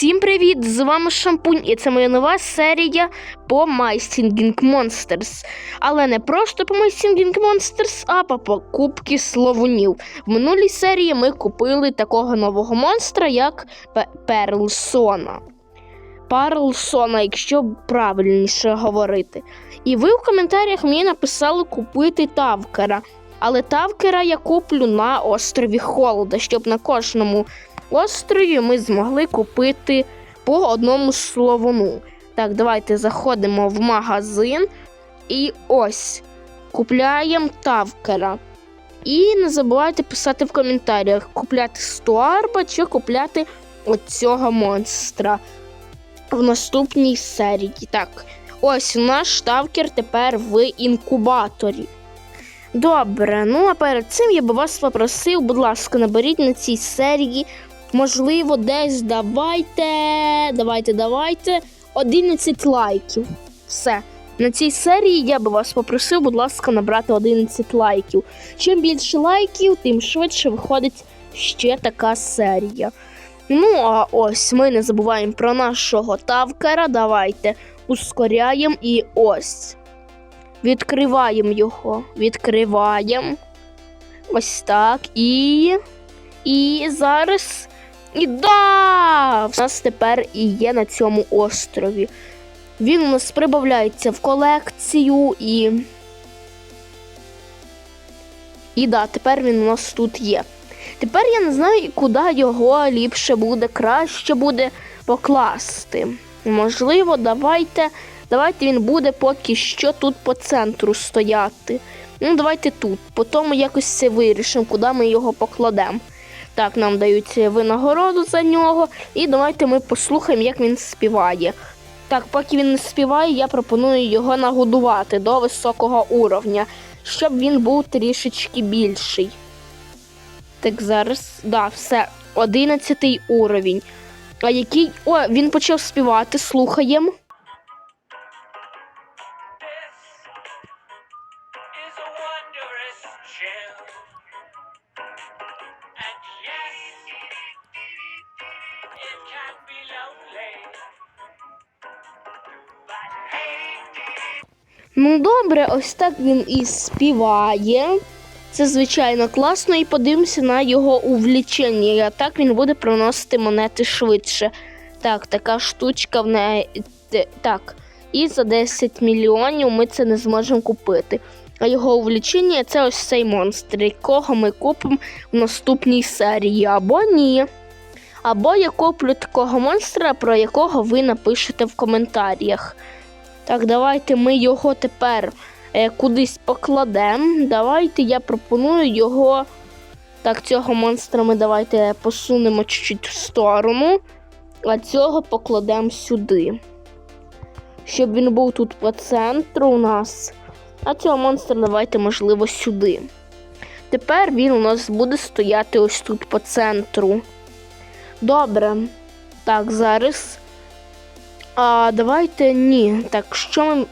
Всім привіт! З вами Шампунь, і це моя нова серія по My Singing Monsters. Але не просто по My Singing Monsters, а по покупки словунів. В минулій серії ми купили такого нового монстра, як Пе- Перлсона. Парлсона, якщо правильніше говорити. І ви в коментарях мені написали купити Тавкера. Але Тавкера я куплю на острові Холода, щоб на кожному острові ми змогли купити по одному словону. Так, давайте заходимо в магазин і ось купляємо Тавкера. І не забувайте писати в коментарях, купляти Стуарба чи купляти оцього монстра в наступній серії. Так, ось наш Тавкер тепер в інкубаторі. Добре, ну а перед цим я би вас попросив, будь ласка, наберіть на цій серії. Можливо, десь давайте, давайте, давайте 11 лайків. Все. На цій серії я би вас попросив, будь ласка, набрати 11 лайків. Чим більше лайків, тим швидше виходить ще така серія. Ну, а ось ми не забуваємо про нашого тавкера. Давайте ускоряємо і ось. Відкриваємо його. Відкриваємо. Ось так. І. І зараз. І да! В нас тепер і є на цьому острові. Він у нас прибавляється в колекцію і. І да, тепер він у нас тут є. Тепер я не знаю, куди його ліпше буде, краще буде покласти. Можливо, давайте. Давайте він буде поки що тут по центру стояти. Ну, давайте тут. Потім якось це вирішимо, куди ми його покладемо. Так, нам дають винагороду за нього. І давайте ми послухаємо, як він співає. Так, поки він не співає, я пропоную його нагодувати до високого уровня, щоб він був трішечки більший. Так, зараз. Да, все, 11 уровень. А який. О, він почав співати, слухаємо. Ну, добре, ось так він і співає. Це звичайно класно, і подивимося на його увлічення. А так він буде приносити монети швидше. Так, така штучка в неї. Так, і за 10 мільйонів ми це не зможемо купити. А його увлічення це ось цей монстр, якого ми купимо в наступній серії, або ні. Або я куплю такого монстра, про якого ви напишете в коментарях. Так, давайте ми його тепер е, кудись покладемо. Давайте я пропоную його. Так, цього монстра ми давайте посунемо чуть-чуть в сторону, а цього покладемо сюди. Щоб він був тут по центру у нас. А цього монстра давайте, можливо, сюди. Тепер він у нас буде стояти ось тут по центру. Добре. Так, зараз. А давайте ні. Так, що ми.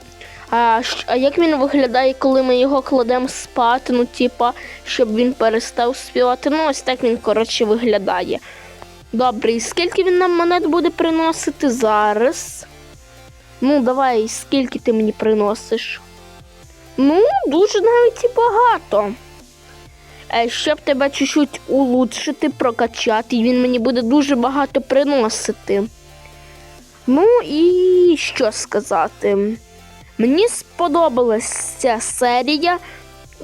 А, а як він виглядає, коли ми його кладемо спати? Ну, типа, щоб він перестав співати. Ну, ось так він, коротше, виглядає. Добре, і скільки він нам монет буде приносити зараз? Ну, давай, скільки ти мені приносиш? Ну, дуже навіть і багато. Е, Щоб тебе чуть-чуть улучшити, прокачати, він мені буде дуже багато приносити. Ну і що сказати? Мені сподобалась ця серія.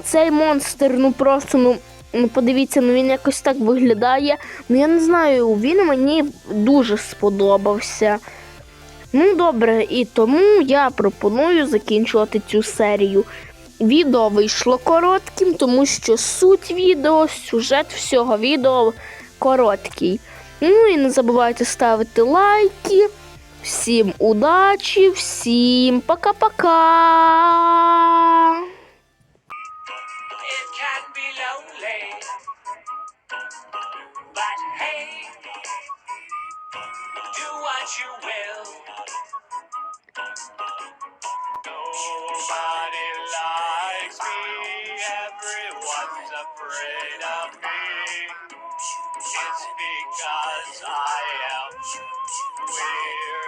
Цей монстр, ну просто, ну, ну подивіться, ну він якось так виглядає. Ну я не знаю, він мені дуже сподобався. Ну, добре, і тому я пропоную закінчувати цю серію. Відео вийшло коротким, тому що суть відео, сюжет всього відео короткий. Ну і не забувайте ставити лайки. Всім удачі, всім пока-пока. it can be lonely. But hey, do what you will. Nobody likes me, everyone's afraid of me. It's because I am weary.